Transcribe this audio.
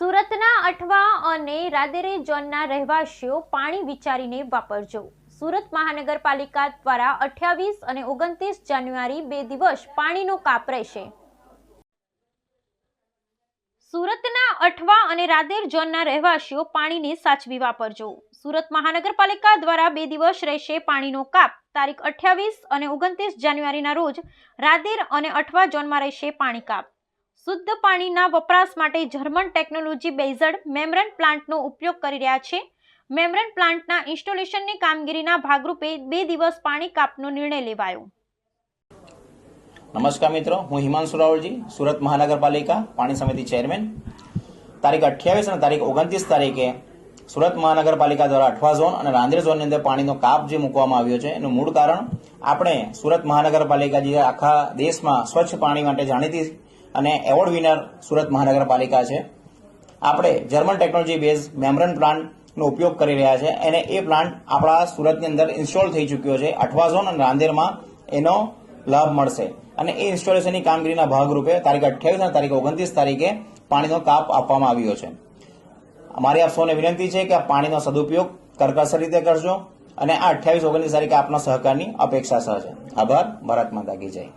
સુરતના અઠવા અને રાદેરે ઝોનના રહેવાસીઓ પાણી વિચારીને વાપરજો સુરત મહાનગરપાલિકા દ્વારા અઠ્યાવીસ અને ઓગણત્રીસ જાન્યુઆરી બે દિવસ પાણીનો કાપ રહેશે. સુરતના અઠવા અને રાદેર ઝોનના રહેવાસીઓ પાણીને સાચવી વાપરજો સુરત મહાનગરપાલિકા દ્વારા બે દિવસ રહેશે પાણીનો કાપ. તારીખ અઠ્યાવીસ અને ઓગણત્રીસ જાન્યુઆરીના રોજ રાદેર અને અઠવા ઝોનમાં રહેશે પાણી કાપ. શુદ્ધ પાણીના વપરાશ માટે જર્મન ટેકનોલોજી બેઝડ મેમરન પ્લાન્ટનો ઉપયોગ કરી રહ્યા છે. મેમરન પ્લાન્ટના ઇન્સ્ટોલેશનની કામગીરીના ભાગરૂપે બે દિવસ પાણી કાપનો નિર્ણય લેવાયો. નમસ્કાર મિત્રો, હું હિમાંશુ રાવલજી સુરત મહાનગરપાલિકા પાણી સમિતિ ચેરમેન. તારીખ અઠ્યાવીસ અને તારીખ ઓગણત્રીસ તારીખે સુરત મહાનગરપાલિકા દ્વારા અઠવા ઝોન અને રાંદેર ઝોનની અંદર પાણીનો કાપ જે મૂકવામાં આવ્યો છે, એનું મૂળ કારણ આપણે સુરત મહાનગરપાલિકા જે આખા દેશમાં સ્વચ્છ પાણી માટે જાણીતી અને એવોર્ડ વિનર સુરત મહાનગરપાલિકા છે. આપણે જર્મન ટેકનોલોજી બેઝ મેમરન પ્લાન્ટનો ઉપયોગ કરી રહ્યા છે. અને એ પ્લાન્ટ આપણા સુરતની અંદર ઇન્સ્ટોલ થઈ ચૂક્યો છે. અઠવાઝોન અને રાંદેરમાં એનો લાભ મળશે. અને એ ઇન્સ્ટોલેશનની કામગીરીના ભાગરૂપે તારીખ અઠ્યાવીસ અને તારીખ ઓગણત્રીસ તારીખે પાણીનો કાપ આપવામાં આવ્યો છે. અમારી આપ સૌને વિનંતી છે કે આ પાણીનો સદુપયોગ કરકસર રીતે કરજો. અને આ અઠ્યાવીસ ઓગણત્રીસ તારીખે આપના સહકારની અપેક્ષા સહ છે આભાર. ભારત માતા કી જય.